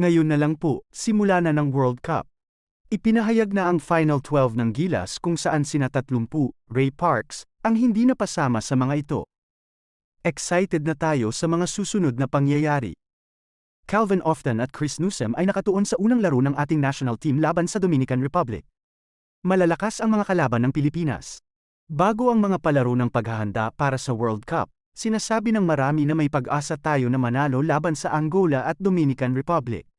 Ngayon na lang po, simula na ng World Cup. Ipinahayag na ang Final 12 ng Gilas kung saan sina 30, Ray Parks, ang hindi napasama sa mga ito. Excited na tayo sa mga susunod na pangyayari. Calvin Often at Chris Newsom ay nakatuon sa unang laro ng ating national team laban sa Dominican Republic. Malalakas ang mga kalaban ng Pilipinas. Bago ang mga palaro ng paghahanda para sa World Cup, sinasabi ng marami na may pag-asa tayo na manalo laban sa Angola at Dominican Republic.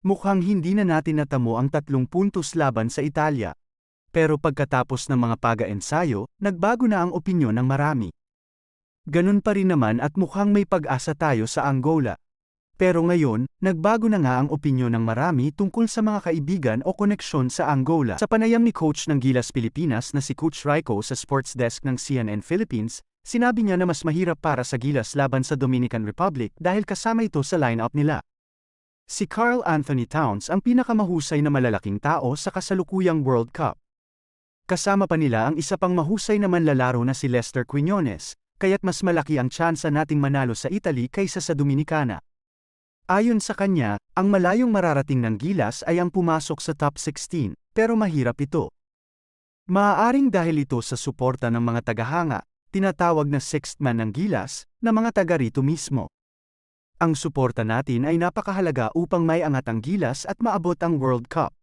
Mukhang hindi na natin natamo ang tatlong puntos laban sa Italia. Pero pagkatapos ng mga paga-ensayo, nagbago na ang opinyon ng marami. Ganun pa rin naman at mukhang may pag-asa tayo sa Angola. Pero ngayon, nagbago na nga ang opinyon ng marami tungkol sa mga kaibigan o koneksyon sa Angola. Sa panayam ni coach ng Gilas Pilipinas na si Coach Raiko sa sports desk ng CNN Philippines, sinabi niya na mas mahirap para sa Gilas laban sa Dominican Republic dahil kasama ito sa lineup nila. Si Carl Anthony Towns ang pinakamahusay na malalaking tao sa kasalukuyang World Cup. Kasama pa nila ang isa pang mahusay na manlalaro na si Lester Quinones, kaya't mas malaki ang tsansa nating manalo sa Italy kaysa sa Dominicana. Ayon sa kanya, ang malayong mararating ng Gilas ay ang pumasok sa top 16, pero mahirap ito. Maaaring dahil ito sa suporta ng mga tagahanga, tinatawag na sixth man ng Gilas, na mga taga rito mismo. Ang suporta natin ay napakahalaga upang may angat ang Gilas at maabot ang World Cup.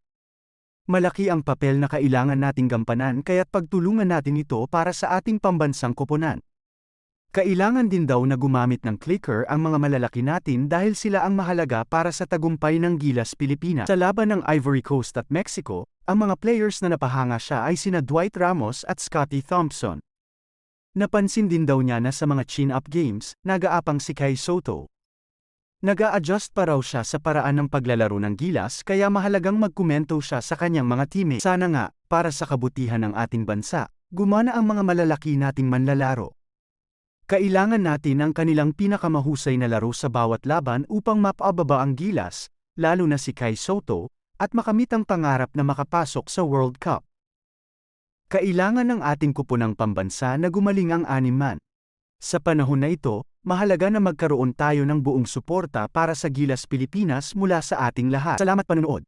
Malaki ang papel na kailangan nating gampanan kaya't pagtulungan natin ito para sa ating pambansang koponan. Kailangan din daw na gumamit ng clicker ang mga malalaki natin dahil sila ang mahalaga para sa tagumpay ng Gilas Pilipinas. Sa laban ng Ivory Coast at Mexico, ang mga players na napahanga siya ay sina Dwight Ramos at Scotty Thompson. Napansin din daw niya na sa mga chin-up games, nagaapang si Kai Soto. Nag-a-adjust pa raw siya sa paraan ng paglalaro ng Gilas kaya mahalagang magkomento siya sa kanyang mga teammate. Sana nga, para sa kabutihan ng ating bansa, gumana ang mga malalaki nating manlalaro. Kailangan natin ang kanilang pinakamahusay na laro sa bawat laban upang mapababa ang Gilas, lalo na si Kai Soto, at makamit ang pangarap na makapasok sa World Cup. Kailangan ng ating kupunang pambansa na gumaling ang anim man. Sa panahon na ito, mahalaga na magkaroon tayo ng buong suporta para sa Gilas Pilipinas mula sa ating lahat. Salamat panonood.